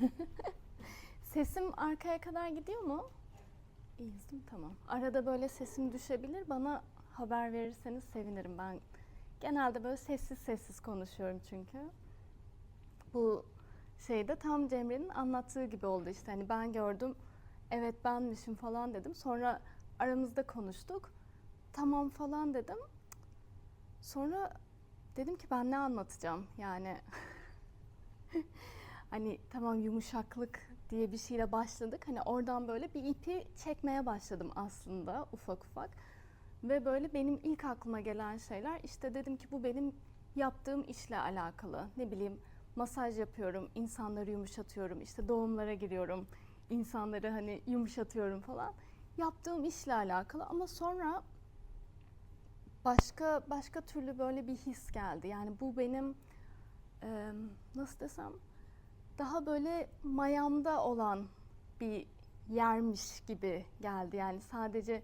Sesim arkaya kadar gidiyor mu? İyiyiz mi? Tamam. Arada böyle sesim düşebilir. Bana haber verirseniz sevinirim. Ben genelde böyle sessiz sessiz konuşuyorum çünkü. Bu şeyde tam Cemre'nin anlattığı gibi oldu işte. Hani ben gördüm, evet benmişim falan dedim. Sonra aramızda konuştuk. Tamam falan dedim. Sonra dedim ki ben ne anlatacağım? Yani hani tamam yumuşaklık diye bir şeyle başladık. Hani oradan böyle bir ipi çekmeye başladım aslında ufak ufak. Ve böyle benim ilk aklıma gelen şeyler işte dedim ki bu benim yaptığım işle alakalı. Ne bileyim masaj yapıyorum, insanları yumuşatıyorum, işte doğumlara giriyorum, insanları hani yumuşatıyorum falan. Yaptığım işle alakalı ama sonra başka başka türlü böyle bir his geldi. Yani bu benim nasıl desem daha böyle mayamda olan bir yermiş gibi geldi. Yani sadece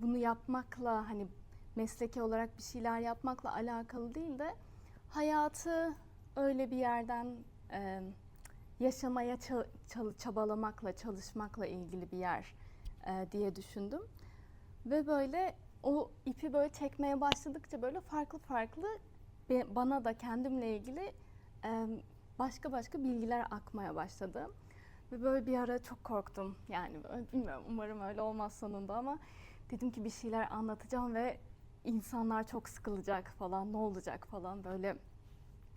bunu yapmakla hani mesleki olarak bir şeyler yapmakla alakalı değil de hayatı öyle bir yerden e, yaşamaya çabalamakla, çalışmakla ilgili bir yer e, diye düşündüm. Ve böyle o ipi böyle çekmeye başladıkça böyle farklı farklı bana da kendimle ilgili e, başka başka bilgiler akmaya başladı. Ve böyle bir ara çok korktum. Yani böyle bilmiyorum umarım öyle olmaz sonunda ama dedim ki bir şeyler anlatacağım ve insanlar çok sıkılacak falan ne olacak falan böyle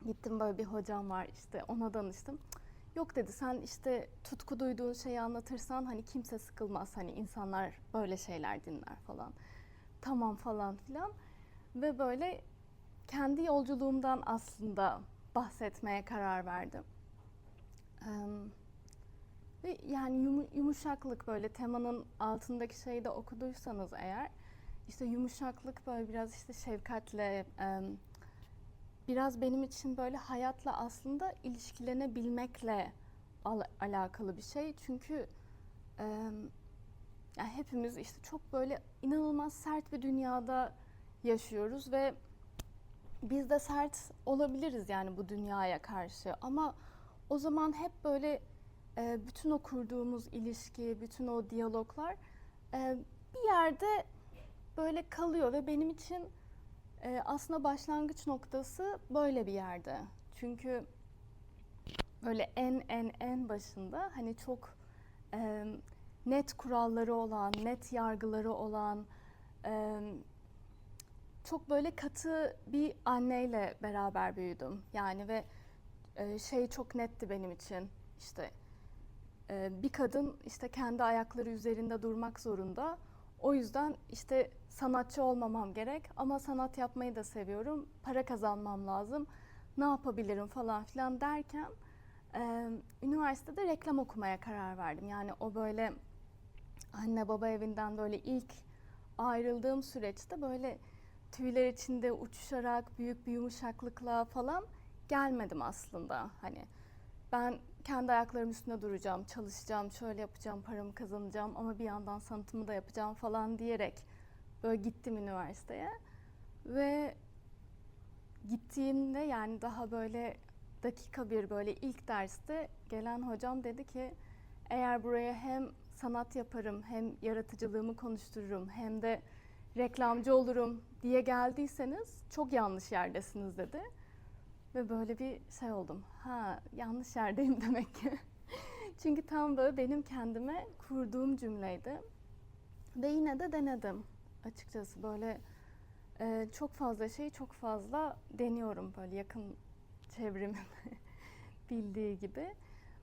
gittim böyle bir hocam var işte ona danıştım. Yok dedi sen işte tutku duyduğun şeyi anlatırsan hani kimse sıkılmaz hani insanlar böyle şeyler dinler falan. Tamam falan filan ve böyle kendi yolculuğumdan aslında bahsetmeye karar verdim. Ve yani yumu- yumuşaklık böyle temanın altındaki şeyi de okuduysanız eğer işte yumuşaklık böyle biraz işte şefkatle biraz benim için böyle hayatla aslında ilişkilenebilmekle al- alakalı bir şey. Çünkü yani hepimiz işte çok böyle inanılmaz sert bir dünyada yaşıyoruz ve biz de sert olabiliriz yani bu dünyaya karşı ama o zaman hep böyle e, bütün o kurduğumuz ilişki, bütün o diyaloglar e, bir yerde böyle kalıyor ve benim için e, aslında başlangıç noktası böyle bir yerde. Çünkü böyle en en en başında hani çok e, net kuralları olan, net yargıları olan, e, çok böyle katı bir anneyle beraber büyüdüm. Yani ve e, şey çok netti benim için. İşte e, bir kadın işte kendi ayakları üzerinde durmak zorunda. O yüzden işte sanatçı olmamam gerek ama sanat yapmayı da seviyorum. Para kazanmam lazım. Ne yapabilirim falan filan derken e, üniversitede reklam okumaya karar verdim. Yani o böyle anne baba evinden böyle ilk ayrıldığım süreçte böyle tüyler içinde uçuşarak büyük bir yumuşaklıkla falan gelmedim aslında. Hani ben kendi ayaklarım üstünde duracağım, çalışacağım, şöyle yapacağım, paramı kazanacağım ama bir yandan sanatımı da yapacağım falan diyerek böyle gittim üniversiteye. Ve gittiğimde yani daha böyle dakika bir böyle ilk derste gelen hocam dedi ki eğer buraya hem sanat yaparım hem yaratıcılığımı konuştururum hem de reklamcı olurum diye geldiyseniz çok yanlış yerdesiniz dedi. Ve böyle bir şey oldum. Ha yanlış yerdeyim demek ki. Çünkü tam böyle benim kendime kurduğum cümleydi. Ve yine de denedim açıkçası böyle e, çok fazla şeyi çok fazla deniyorum böyle yakın çevremin bildiği gibi.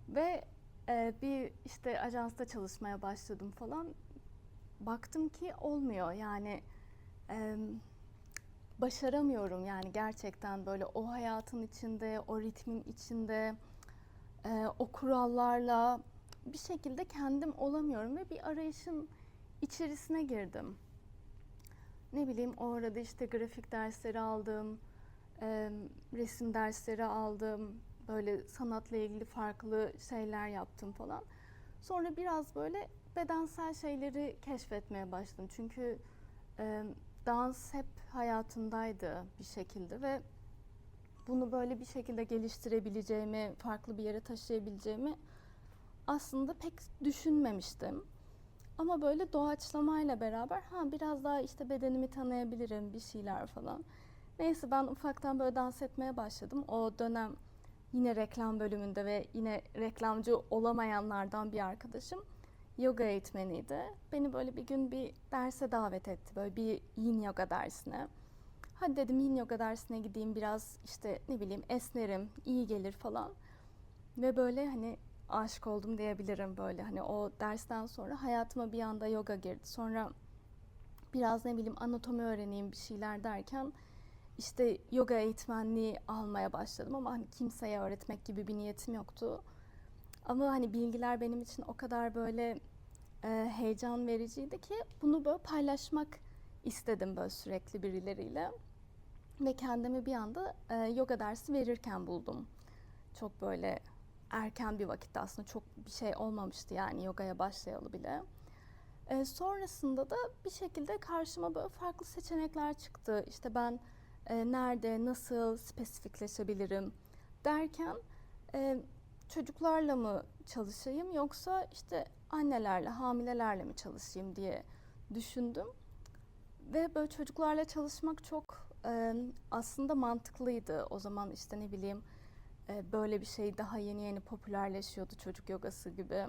Ve e, bir işte ajansta çalışmaya başladım falan. Baktım ki olmuyor yani e, başaramıyorum yani gerçekten böyle o hayatın içinde, o ritmin içinde, e, o kurallarla bir şekilde kendim olamıyorum ve bir arayışın içerisine girdim. Ne bileyim o arada işte grafik dersleri aldım, e, resim dersleri aldım, böyle sanatla ilgili farklı şeyler yaptım falan. Sonra biraz böyle bedensel şeyleri keşfetmeye başladım. Çünkü e, dans hep hayatımdaydı bir şekilde ve bunu böyle bir şekilde geliştirebileceğimi, farklı bir yere taşıyabileceğimi aslında pek düşünmemiştim. Ama böyle doğaçlamayla beraber ha biraz daha işte bedenimi tanıyabilirim bir şeyler falan. Neyse ben ufaktan böyle dans etmeye başladım. O dönem yine reklam bölümünde ve yine reklamcı olamayanlardan bir arkadaşım yoga eğitmeniydi. Beni böyle bir gün bir derse davet etti. Böyle bir yin yoga dersine. Hadi dedim yin yoga dersine gideyim biraz işte ne bileyim esnerim, iyi gelir falan. Ve böyle hani aşık oldum diyebilirim böyle. Hani o dersten sonra hayatıma bir anda yoga girdi. Sonra biraz ne bileyim anatomi öğreneyim bir şeyler derken işte yoga eğitmenliği almaya başladım ama hani kimseye öğretmek gibi bir niyetim yoktu. Ama hani bilgiler benim için o kadar böyle e, heyecan vericiydi ki bunu böyle paylaşmak istedim böyle sürekli birileriyle. Ve kendimi bir anda e, yoga dersi verirken buldum. Çok böyle erken bir vakitte aslında çok bir şey olmamıştı yani yogaya başlayalı bile. E, sonrasında da bir şekilde karşıma böyle farklı seçenekler çıktı. İşte ben e, nerede, nasıl spesifikleşebilirim derken e, çocuklarla mı çalışayım yoksa işte annelerle, hamilelerle mi çalışayım diye düşündüm. Ve böyle çocuklarla çalışmak çok e, aslında mantıklıydı. O zaman işte ne bileyim e, böyle bir şey daha yeni yeni popülerleşiyordu çocuk yogası gibi.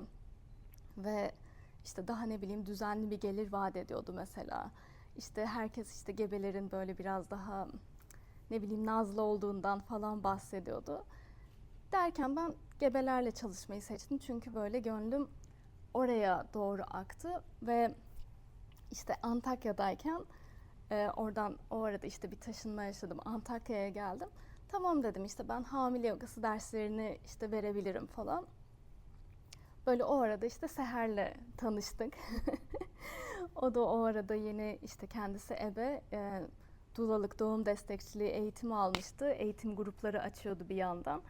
Ve işte daha ne bileyim düzenli bir gelir vaat ediyordu mesela. İşte herkes işte gebelerin böyle biraz daha ne bileyim nazlı olduğundan falan bahsediyordu. Derken ben gebelerle çalışmayı seçtim çünkü böyle gönlüm oraya doğru aktı ve işte Antakya'dayken e, oradan o arada işte bir taşınma yaşadım. Antakya'ya geldim. Tamam dedim işte ben hamile yogası derslerini işte verebilirim falan. Böyle o arada işte Seher'le tanıştık. o da o arada yeni işte kendisi ebe e, dulalık doğum destekçiliği eğitimi almıştı. Eğitim grupları açıyordu bir yandan.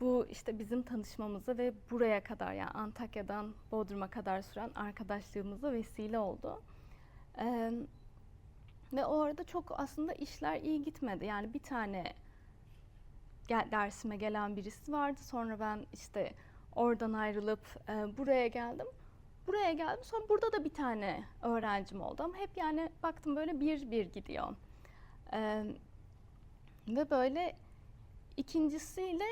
Bu işte bizim tanışmamıza ve buraya kadar yani Antakya'dan Bodrum'a kadar süren arkadaşlığımıza vesile oldu. Ee, ve o arada çok aslında işler iyi gitmedi. Yani bir tane gel, dersime gelen birisi vardı. Sonra ben işte oradan ayrılıp e, buraya geldim. Buraya geldim. Sonra burada da bir tane öğrencim oldu. Ama hep yani baktım böyle bir bir gidiyor. Ee, ve böyle ikincisiyle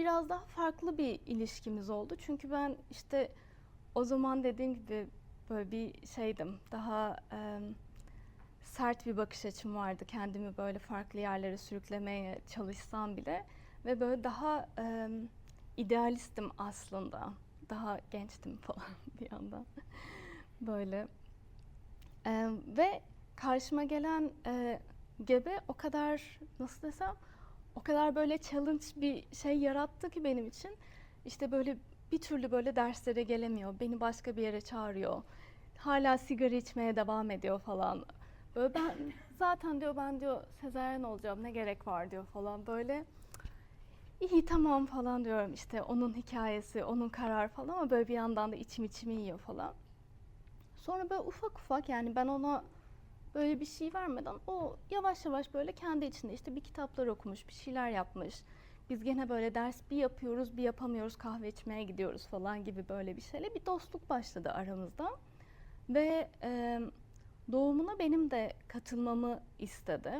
biraz daha farklı bir ilişkimiz oldu. Çünkü ben işte o zaman dediğim gibi böyle bir şeydim. Daha e, sert bir bakış açım vardı. Kendimi böyle farklı yerlere sürüklemeye çalışsam bile ve böyle daha e, idealistim aslında. Daha gençtim falan bir yandan. böyle. E, ve karşıma gelen e, gebe o kadar nasıl desem o kadar böyle challenge bir şey yarattı ki benim için. İşte böyle bir türlü böyle derslere gelemiyor. Beni başka bir yere çağırıyor. Hala sigara içmeye devam ediyor falan. Böyle ben zaten diyor ben diyor sezaryen olacağım ne gerek var diyor falan böyle. İyi tamam falan diyorum işte onun hikayesi, onun karar falan ama böyle bir yandan da içim içimi yiyor falan. Sonra böyle ufak ufak yani ben ona böyle bir şey vermeden o yavaş yavaş böyle kendi içinde işte bir kitaplar okumuş, bir şeyler yapmış. Biz gene böyle ders bir yapıyoruz, bir yapamıyoruz, kahve içmeye gidiyoruz falan gibi böyle bir şeyle bir dostluk başladı aramızda. Ve e, doğumuna benim de katılmamı istedi.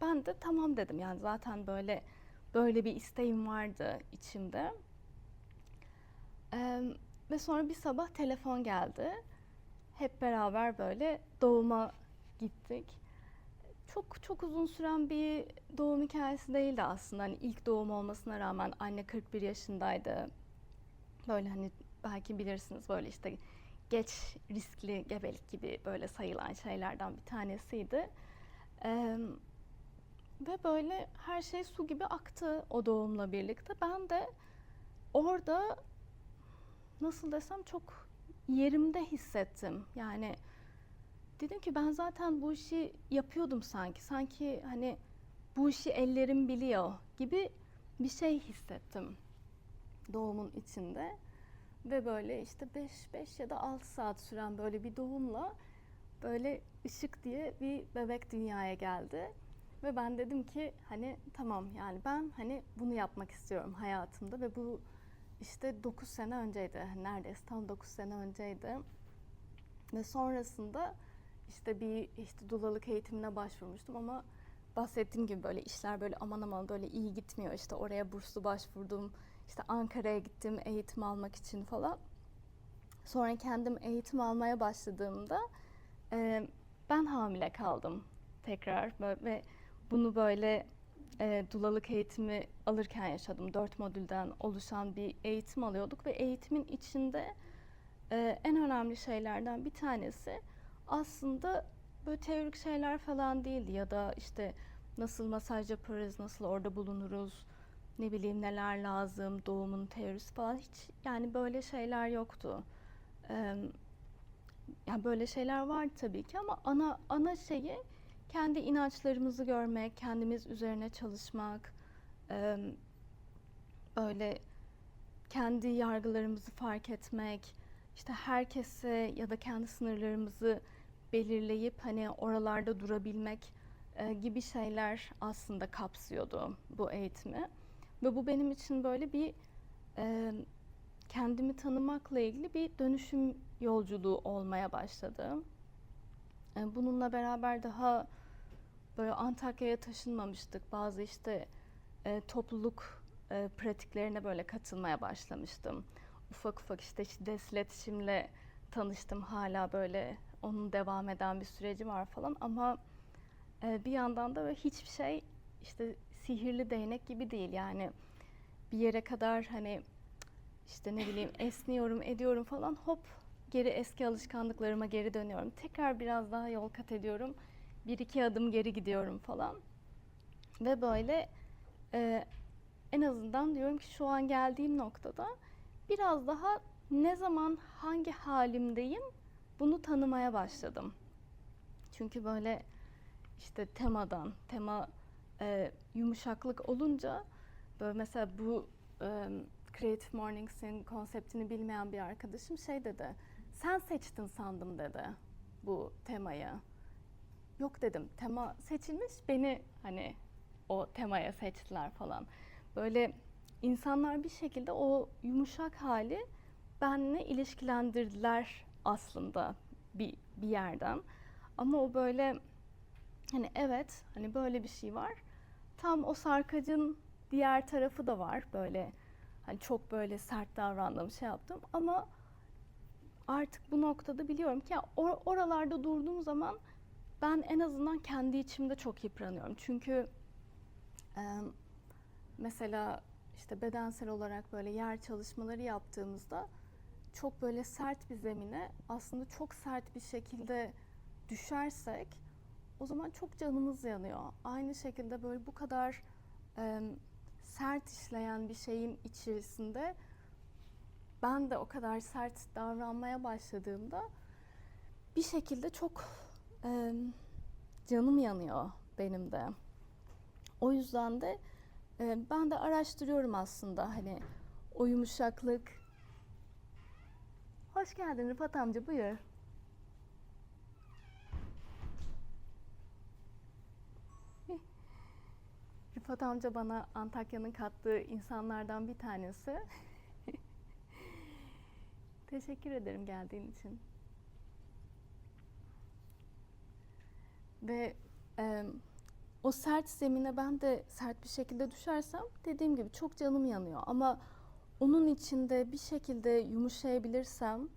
Ben de tamam dedim yani zaten böyle böyle bir isteğim vardı içimde. E, ve sonra bir sabah telefon geldi. Hep beraber böyle doğuma gittik. Çok çok uzun süren bir doğum hikayesi değildi aslında. Hani ilk doğum olmasına rağmen anne 41 yaşındaydı. Böyle hani belki bilirsiniz böyle işte geç riskli gebelik gibi böyle sayılan şeylerden bir tanesiydi. Ee, ve böyle her şey su gibi aktı o doğumla birlikte. Ben de orada nasıl desem çok yerimde hissettim. Yani dedim ki ben zaten bu işi yapıyordum sanki. Sanki hani bu işi ellerim biliyor gibi bir şey hissettim doğumun içinde. Ve böyle işte 5 5 ya da 6 saat süren böyle bir doğumla böyle ışık diye bir bebek dünyaya geldi. Ve ben dedim ki hani tamam yani ben hani bunu yapmak istiyorum hayatımda ve bu işte 9 sene önceydi. Neredeyse tam 9 sene önceydi. Ve sonrasında işte bir işte dulalık eğitimine başvurmuştum ama bahsettiğim gibi böyle işler böyle aman aman böyle iyi gitmiyor. İşte oraya burslu başvurdum. İşte Ankara'ya gittim eğitim almak için falan. Sonra kendim eğitim almaya başladığımda e, ben hamile kaldım tekrar Böyle- ve bunu böyle e, dulalık eğitimi alırken yaşadım. Dört modülden oluşan bir eğitim alıyorduk ve eğitimin içinde e, en önemli şeylerden bir tanesi aslında böyle teorik şeyler falan değildi ya da işte nasıl masaj yaparız, nasıl orada bulunuruz, ne bileyim neler lazım, doğumun teorisi falan hiç yani böyle şeyler yoktu. Eee yani böyle şeyler vardı tabii ki ama ana ana şeyi kendi inançlarımızı görmek, kendimiz üzerine çalışmak, eee, böyle kendi yargılarımızı fark etmek, işte herkese ya da kendi sınırlarımızı belirleyip hani oralarda durabilmek e, gibi şeyler aslında kapsıyordu bu eğitimi. Ve bu benim için böyle bir e, kendimi tanımakla ilgili bir dönüşüm yolculuğu olmaya başladı. E, bununla beraber daha böyle Antakya'ya taşınmamıştık. Bazı işte e, topluluk e, pratiklerine böyle katılmaya başlamıştım. Ufak ufak işte şiddet iletişimle tanıştım. Hala böyle onun devam eden bir süreci var falan ama e, bir yandan da böyle hiçbir şey işte sihirli değnek gibi değil yani bir yere kadar hani işte ne bileyim esniyorum ediyorum falan hop geri eski alışkanlıklarıma geri dönüyorum. Tekrar biraz daha yol kat ediyorum. Bir iki adım geri gidiyorum falan. Ve böyle e, en azından diyorum ki şu an geldiğim noktada biraz daha ne zaman hangi halimdeyim bunu tanımaya başladım. Çünkü böyle işte temadan, tema e, yumuşaklık olunca böyle mesela bu e, Creative Mornings'in konseptini bilmeyen bir arkadaşım şey dedi. Sen seçtin sandım dedi bu temayı. Yok dedim. Tema seçilmiş. Beni hani o temaya seçtiler falan. Böyle insanlar bir şekilde o yumuşak hali benle ilişkilendirdiler aslında bir bir yerden. Ama o böyle hani evet hani böyle bir şey var. Tam o sarkacın diğer tarafı da var böyle hani çok böyle sert davrandım şey yaptım ama artık bu noktada biliyorum ki or- oralarda durduğum zaman ben en azından kendi içimde çok yıpranıyorum. Çünkü e, mesela işte bedensel olarak böyle yer çalışmaları yaptığımızda çok böyle sert bir zemine aslında çok sert bir şekilde düşersek o zaman çok canımız yanıyor. Aynı şekilde böyle bu kadar e, sert işleyen bir şeyin içerisinde ben de o kadar sert davranmaya başladığımda bir şekilde çok e, canım yanıyor benim de. O yüzden de e, ben de araştırıyorum aslında hani o yumuşaklık. Hoş geldin Rıfat amca buyur. Rıfat amca bana Antakya'nın kattığı insanlardan bir tanesi. Teşekkür ederim geldiğin için. Ve e, o sert zemine ben de sert bir şekilde düşersem dediğim gibi çok canım yanıyor. Ama onun içinde bir şekilde yumuşayabilirsem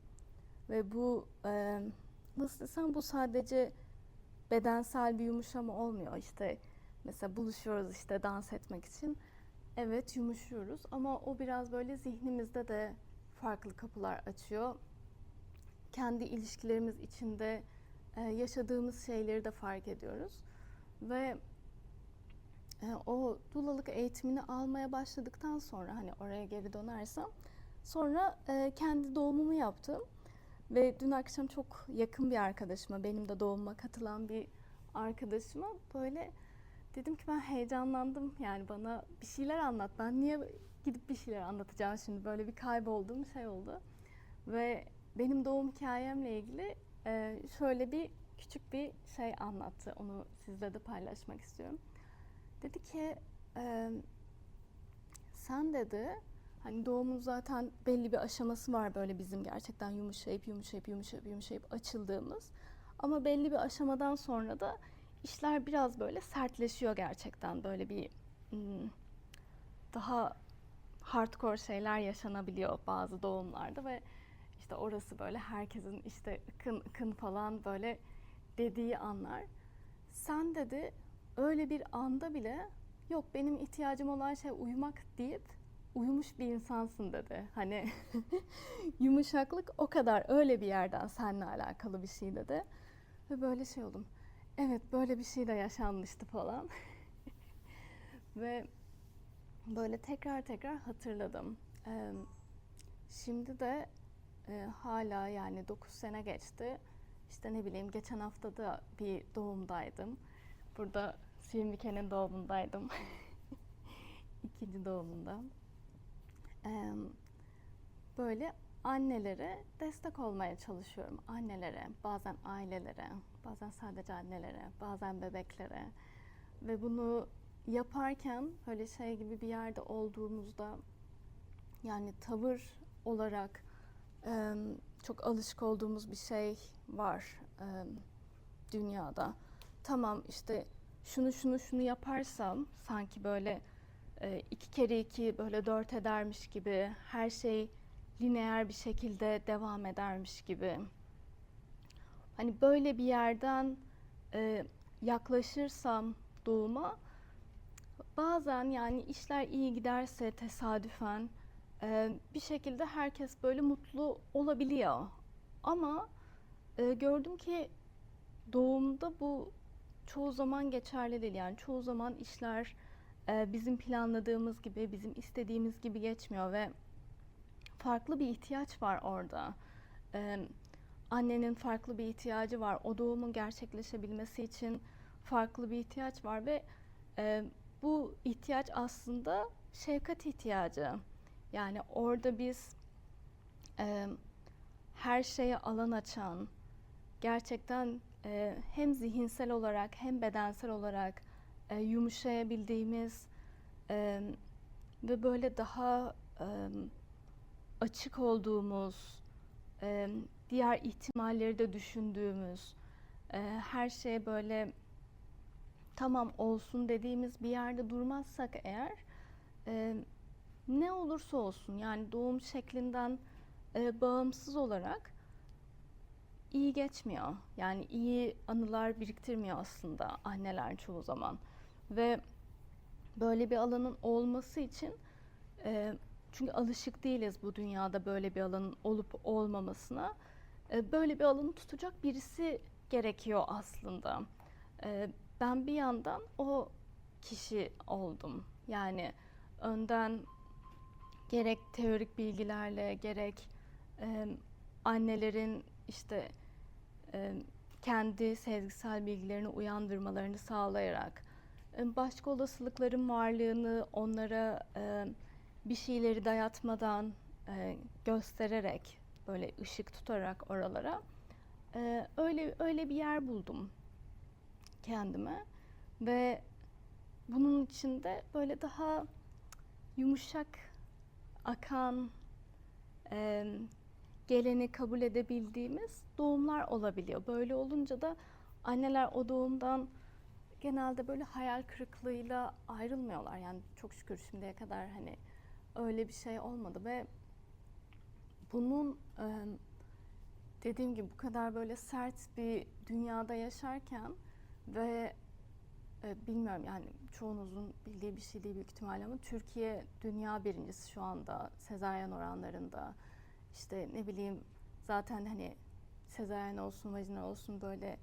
ve bu e, nasıl desem bu sadece bedensel bir yumuşama olmuyor. İşte mesela buluşuyoruz işte dans etmek için. Evet yumuşuyoruz ama o biraz böyle zihnimizde de farklı kapılar açıyor. Kendi ilişkilerimiz içinde e, yaşadığımız şeyleri de fark ediyoruz. Ve o dulalık eğitimini almaya başladıktan sonra hani oraya geri dönersem sonra e, kendi doğumumu yaptım. Ve dün akşam çok yakın bir arkadaşıma, benim de doğumuma katılan bir arkadaşıma böyle dedim ki ben heyecanlandım. Yani bana bir şeyler anlat. Ben niye gidip bir şeyler anlatacağım şimdi? Böyle bir kaybolduğum şey oldu. Ve benim doğum hikayemle ilgili e, şöyle bir küçük bir şey anlattı. Onu sizle de paylaşmak istiyorum. Dedi ki e, sen dedi Hani doğumun zaten belli bir aşaması var böyle bizim gerçekten yumuşayıp yumuşayıp yumuşayıp yumuşayıp açıldığımız. Ama belli bir aşamadan sonra da işler biraz böyle sertleşiyor gerçekten. Böyle bir hmm, daha hardcore şeyler yaşanabiliyor bazı doğumlarda ve işte orası böyle herkesin işte ıkın ıkın falan böyle dediği anlar. Sen dedi öyle bir anda bile yok benim ihtiyacım olan şey uyumak deyip uyumuş bir insansın dedi. Hani yumuşaklık o kadar öyle bir yerden seninle alakalı bir şey dedi. Ve böyle şey oldum. Evet böyle bir şey de yaşanmıştı falan. Ve böyle tekrar tekrar hatırladım. Ee, şimdi de e, hala yani 9 sene geçti. İşte ne bileyim geçen hafta da bir doğumdaydım. Burada Sivmike'nin doğumundaydım. İkinci doğumunda. Ee, böyle annelere destek olmaya çalışıyorum. Annelere, bazen ailelere, bazen sadece annelere, bazen bebeklere. Ve bunu yaparken böyle şey gibi bir yerde olduğumuzda yani tavır olarak e, çok alışık olduğumuz bir şey var e, dünyada. Tamam işte şunu şunu şunu yaparsam sanki böyle e, iki kere iki böyle dört edermiş gibi her şey lineer bir şekilde devam edermiş gibi. Hani böyle bir yerden e, yaklaşırsam doğuma bazen yani işler iyi giderse tesadüfen e, bir şekilde herkes böyle mutlu olabiliyor. Ama e, gördüm ki doğumda bu çoğu zaman geçerli değil. Yani çoğu zaman işler e, bizim planladığımız gibi, bizim istediğimiz gibi geçmiyor ve farklı bir ihtiyaç var orada. E, annenin farklı bir ihtiyacı var. O doğumun gerçekleşebilmesi için farklı bir ihtiyaç var ve e, bu ihtiyaç aslında şefkat ihtiyacı. Yani orada biz e, her şeye alan açan, gerçekten e, hem zihinsel olarak hem bedensel olarak e, yumuşayabildiğimiz e, ve böyle daha e, açık olduğumuz, e, diğer ihtimalleri de düşündüğümüz, e, her şeye böyle tamam olsun dediğimiz bir yerde durmazsak eğer e, ne olursa olsun yani doğum şeklinden e, bağımsız olarak iyi geçmiyor. Yani iyi anılar biriktirmiyor aslında anneler çoğu zaman. Ve böyle bir alanın olması için e, çünkü alışık değiliz bu dünyada böyle bir alanın olup olmamasına. E, böyle bir alanı tutacak birisi gerekiyor aslında. E, ben bir yandan o kişi oldum. Yani önden gerek teorik bilgilerle gerek e, annelerin işte kendi sezgisel bilgilerini uyandırmalarını sağlayarak e, başka olasılıkların varlığını onlara e, bir şeyleri dayatmadan e, göstererek böyle ışık tutarak oralara e, öyle öyle bir yer buldum kendime ve bunun içinde böyle daha yumuşak akan e, geleni kabul edebildiğimiz doğumlar olabiliyor. Böyle olunca da anneler o doğumdan genelde böyle hayal kırıklığıyla ayrılmıyorlar. Yani çok şükür şimdiye kadar hani öyle bir şey olmadı ve bunun dediğim gibi bu kadar böyle sert bir dünyada yaşarken ve bilmiyorum yani çoğunuzun bildiği bir şey değil büyük ihtimalle ama Türkiye dünya birincisi şu anda sezaryen oranlarında. İşte ne bileyim zaten hani sezaryen olsun, vajinal olsun böyle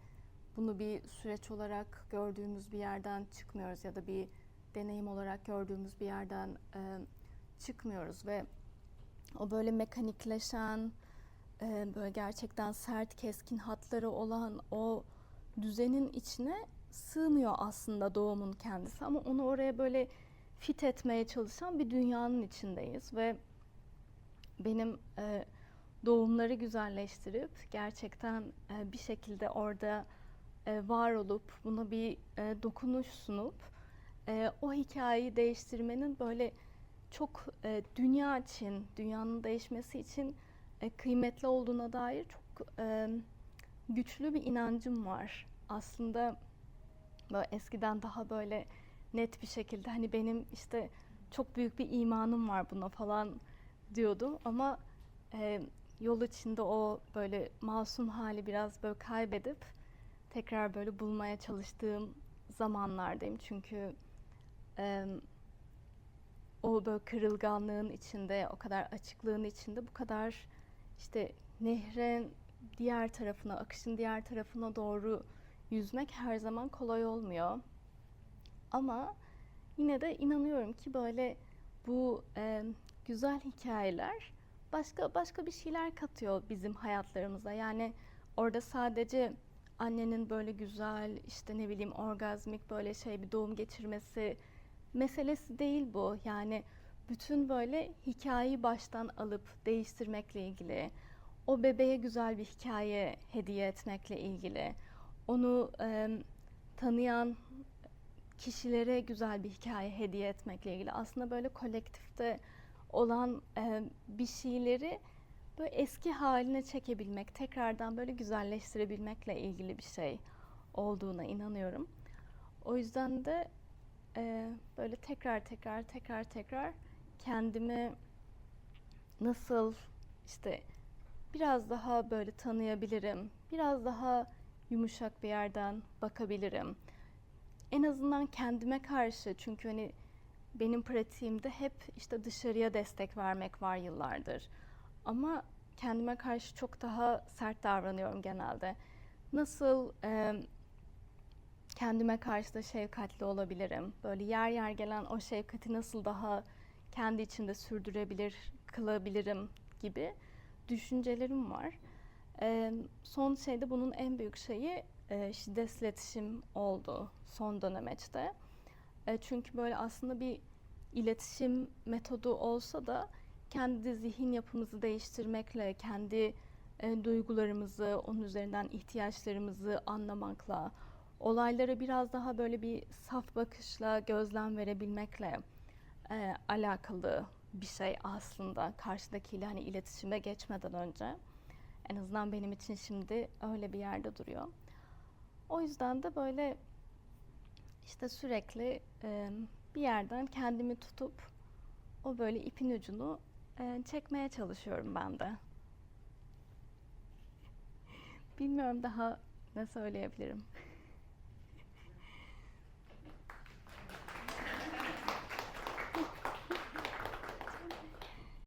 bunu bir süreç olarak gördüğümüz bir yerden çıkmıyoruz ya da bir deneyim olarak gördüğümüz bir yerden e, çıkmıyoruz ve o böyle mekanikleşen, e, böyle gerçekten sert, keskin hatları olan o düzenin içine sığmıyor aslında doğumun kendisi ama onu oraya böyle fit etmeye çalışan bir dünyanın içindeyiz ve benim e, doğumları güzelleştirip gerçekten e, bir şekilde orada e, var olup buna bir e, dokunuş sunup e, o hikayeyi değiştirmenin böyle çok e, dünya için, dünyanın değişmesi için e, kıymetli olduğuna dair çok e, güçlü bir inancım var. Aslında böyle eskiden daha böyle net bir şekilde hani benim işte çok büyük bir imanım var buna falan diyordum ama e, yol içinde o böyle masum hali biraz böyle kaybedip tekrar böyle bulmaya çalıştığım zamanlardayım çünkü e, o böyle kırılganlığın içinde, o kadar açıklığın içinde bu kadar işte nehrin diğer tarafına, akışın diğer tarafına doğru yüzmek her zaman kolay olmuyor. Ama yine de inanıyorum ki böyle bu e, güzel hikayeler başka başka bir şeyler katıyor bizim hayatlarımıza. Yani orada sadece annenin böyle güzel işte ne bileyim orgazmik böyle şey bir doğum geçirmesi meselesi değil bu. Yani bütün böyle hikayeyi baştan alıp değiştirmekle ilgili, o bebeğe güzel bir hikaye hediye etmekle ilgili, onu e, tanıyan kişilere güzel bir hikaye hediye etmekle ilgili. Aslında böyle kolektifte olan e, bir şeyleri böyle eski haline çekebilmek, tekrardan böyle güzelleştirebilmekle ilgili bir şey olduğuna inanıyorum. O yüzden de e, böyle tekrar tekrar tekrar tekrar kendimi nasıl işte biraz daha böyle tanıyabilirim, biraz daha yumuşak bir yerden bakabilirim. En azından kendime karşı çünkü hani benim pratiğimde hep işte dışarıya destek vermek var yıllardır. Ama kendime karşı çok daha sert davranıyorum genelde. Nasıl e, kendime karşı da şefkatli olabilirim? Böyle yer yer gelen o şefkati nasıl daha kendi içinde sürdürebilir, kılabilirim gibi düşüncelerim var. E, son şeyde bunun en büyük şeyi e, şiddetle iletişim oldu son dönemeçte. E, çünkü böyle aslında bir iletişim metodu olsa da kendi zihin yapımızı değiştirmekle, kendi e, duygularımızı, onun üzerinden ihtiyaçlarımızı anlamakla, olaylara biraz daha böyle bir saf bakışla gözlem verebilmekle e, alakalı bir şey aslında karşıdakiyle hani iletişime geçmeden önce. En azından benim için şimdi öyle bir yerde duruyor. O yüzden de böyle işte sürekli e, bir yerden kendimi tutup o böyle ipin ucunu e, çekmeye çalışıyorum ben de. Bilmiyorum daha ne söyleyebilirim.